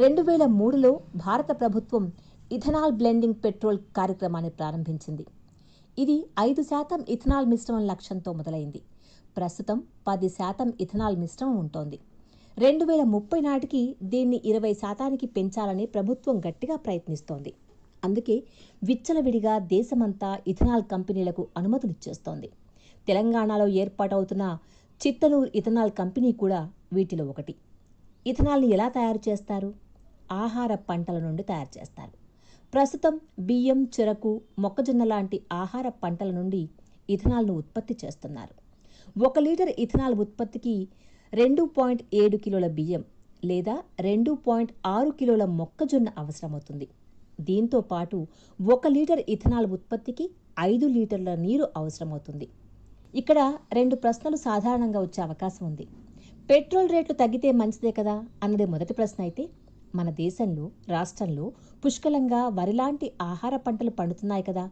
రెండు వేల మూడులో భారత ప్రభుత్వం ఇథనాల్ బ్లెండింగ్ పెట్రోల్ కార్యక్రమాన్ని ప్రారంభించింది. ఇది ఐదు శాతం ఇథనాల్ మిశ్రమం లక్ష్యంతో మొదలైంది. ప్రస్తుతం పది శాతం ఇథనాల్ మిశ్రమం ఉంటోంది. రెండు వేల ముప్పై నాటికి దీన్ని ఇరవై శాతానికి పెంచాలని ప్రభుత్వం గట్టిగా ప్రయత్నిస్తోంది. అందుకే విచ్చలవిడిగా దేశమంతా ఇథనాల్ కంపెనీలకు అనుమతులు ఇచ్చేస్తోంది తెలంగాణలో ఏర్పాటవుతున్న చిత్తనూరు ఇథనాల్ కంపెనీ కూడా వీటిలో ఒకటి. ఇథనాల్ని ఎలా తయారు చేస్తారు? ఆహార పంటల నుండి తయారు చేస్తారు. ప్రస్తుతం బియ్యం చెరకు మొక్కజొన్న లాంటి ఆహార పంటల నుండి ఇథనాల్ను ఉత్పత్తి చేస్తున్నారు. ఒక లీటర్ ఇథనాల్ ఉత్పత్తికి రెండు పాయింట్ ఏడు కిలోల బియ్యం లేదా రెండు పాయింట్ ఆరు కిలోల మొక్కజొన్న అవసరమవుతుంది దీంతో పాటు ఒక లీటర్ ఇథనాల్ ఉత్పత్తికి ఐదు లీటర్ల నీరు అవసరమవుతుంది ఇక్కడ రెండు ప్రశ్నలు సాధారణంగా వచ్చే అవకాశం ఉంది. పెట్రోల్ రేట్లు తగ్గితే మంచిదే కదా? అన్నది మొదటి ప్రశ్న అయితే మన దేశంలో రాష్ట్రంలో పుష్కలంగా వరిలాంటి ఆహార పంటలు పండుతున్నాయి కదా.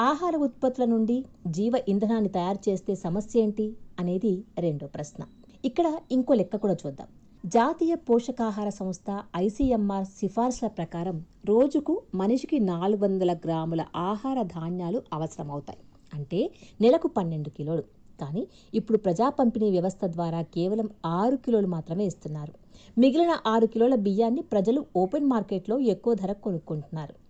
ఆహార ఉత్పత్తుల నుండి జీవ ఇంధనాన్ని తయారు చేస్తే సమస్య ఏంటి అనేది రెండో ప్రశ్న. ఇక్కడ ఇంకో లెక్క కూడా చూద్దాం. జాతీయ పోషకాహార సంస్థ ఐసీఎంఆర్ సిఫార్సుల ప్రకారం రోజుకు మనిషికి నాలుగు వందల గ్రాముల ఆహార ధాన్యాలు అవసరమవుతాయి. అంటే నెలకు పన్నెండు కిలోలు. కానీ ఇప్పుడు ప్రజా పంపిణీ వ్యవస్థ ద్వారా కేవలం ఆరు కిలోలు మాత్రమే ఇస్తున్నారు. మిగిలిన ఆరు కిలోల బియ్యాన్ని ప్రజలు ఓపెన్ మార్కెట్లో ఎక్కువ ధర కొనుక్కుంటున్నారు.